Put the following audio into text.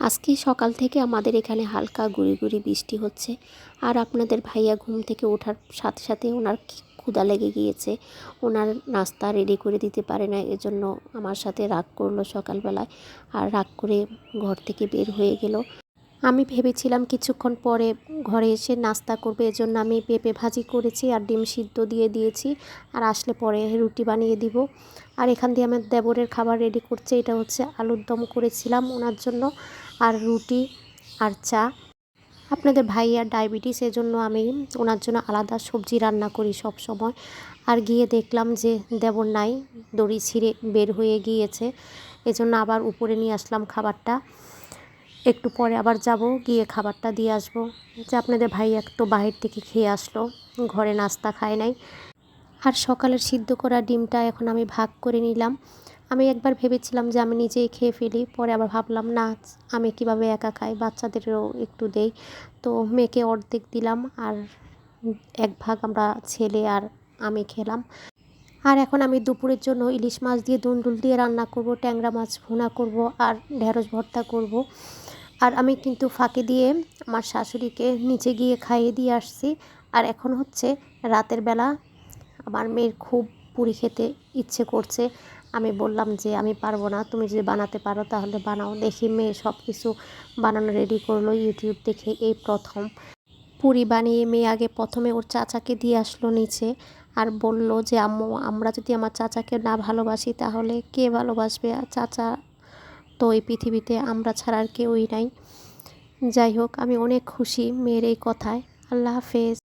আজকে সকাল থেকে আমাদের এখানে হালকা গুড়ি গুড়ি বৃষ্টি হচ্ছে। আর আপনাদের ভাইয়া ঘুম থেকে ওঠার সাথে সাথে ওনার ক্ষুদা লেগে গিয়েছে, ওনার নাস্তা রেডি করে দিতে পারে না, এজন্য আমার সাথে রাগ করল সকালবেলায়। আর রাগ করে ঘর থেকে বের হয়ে গেল। আমি ভেবেছিলাম কিছুক্ষণ পরে ঘরে এসে নাস্তা করবে, এজন্য আমি পেঁপে ভাজি করেছি আর ডিম সিদ্ধ দিয়ে দিয়েছি আর আসলে পরে রুটি বানিয়ে দিব। আর এখান দিয়ে আমার দেবরের খাবার রেডি করছে, এটা হচ্ছে আলুর দম করেছিলাম ওনার জন্য, আর রুটি আর চা। আপনাদের ভাইয়ার ডায়াবেটিস, এজন্য আমি ওনার জন্য আলাদা সবজি রান্না করি সব সময়। আর গিয়ে দেখলাম যে দেবর নাই, দড়ি ছিঁড়ে বের হয়ে গিয়েছে, এজন্য আবার উপরে নিয়ে আসলাম খাবারটা। একটু পরে আবার যাব, গিয়ে খাবারটা দিয়ে আসব। যে আপনাদের ভাই এক তো বাহির থেকে খেয়ে আসলো, ঘরে নাস্তা খায় নাই। আর সকালের সিদ্ধ করা ডিমটা এখন আমি ভাগ করে নিলাম। আমি একবার ভেবেছিলাম যে আমি নিজেই খেয়ে ফেলি, পরে আবার ভাবলাম, না, আমি কীভাবে একা খাই? বাচ্চাদেরও একটু দেই। তো মেয়েকে অর্ধেক দিলাম, আর এক ভাগ আমরা ছেলে আর আমি খেলাম। আর এখন আমি দুপুরের জন্য ইলিশ মাছ দিয়ে দুন্দুল দিয়ে রান্না করব, ট্যাংরা মাছ ভুনা করব, আর ঢেঁড়স ভর্তা করব। আর আমি কিন্তু ফাঁকে দিয়ে আমার শাশুড়িকে নিচে গিয়ে খাইয়ে দিয়ে আসছি। আর এখন হচ্ছে রাতের বেলা আমার মেয়ের খুব পুরি খেতে ইচ্ছে করছে। আমি বললাম যে, আমি পারব না, তুমি যদি বানাতে পারো তাহলে বানাও। দেখি মেয়ে সব কিছু বানানো রেডি করল ইউটিউব দেখে এই প্রথম। পুরি বানিয়ে মেয়ে আগে প্রথমে ওর চাচাকে দিয়ে আসলো নিচে আর বলল যে, আম্মু, আমরা যদি আমার চাচাকে না ভালোবাসি তাহলে কে ভালোবাসবে? চাচা তো এই পৃথিবীতে আমরা ছাড়া আর কেউই নাই। যাই হোক, আমি অনেক খুশি মেয়ের এই কথায়। আল্লাহ হাফেজ।